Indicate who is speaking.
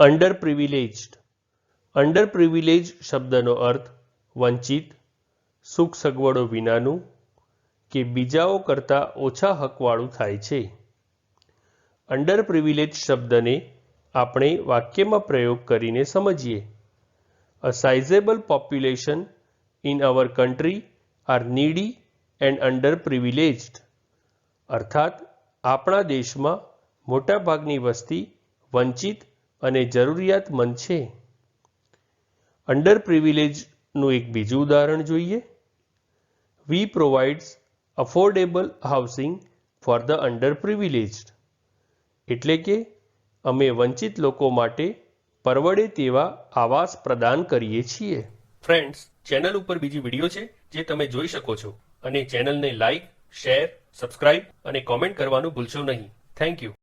Speaker 1: Under privileged under privilege શબ્દનો અર્થ વંચિત, સુખ સગવડો વિનાનું કે બીજાઓ કરતાં ઓછા હકવાળું થાય છે. અંડર પ્રિવિલેજ શબ્દને આપણે વાક્યમાં પ્રયોગ કરીને સમજીએ. A sizeable population in our country are needy and underprivileged અર્થાત, આપણા દેશમાં મોટાભાગની વસ્તી વંચિત અને જરૂરિયાતમંદ છે. અંડર પ્રિવિલેજનું એક બીજું ઉદાહરણ જોઈએ. We provides affordable housing for the underprivileged એટલે કે, અમે વંચિત લોકો માટે પરવડે તેવા આવાસ પ્રદાન કરીએ છીએ. ફ્રેન્ડ્સ ચેનલ ઉપર બીજી વીડિયો છે, જે તમે જોઈ શકો છો. અને ચેનલને લાઈક શેર સબસ્ક્રાઇબ અને કોમેન્ટ કરવાનું ભૂલશો નહીં. Thank you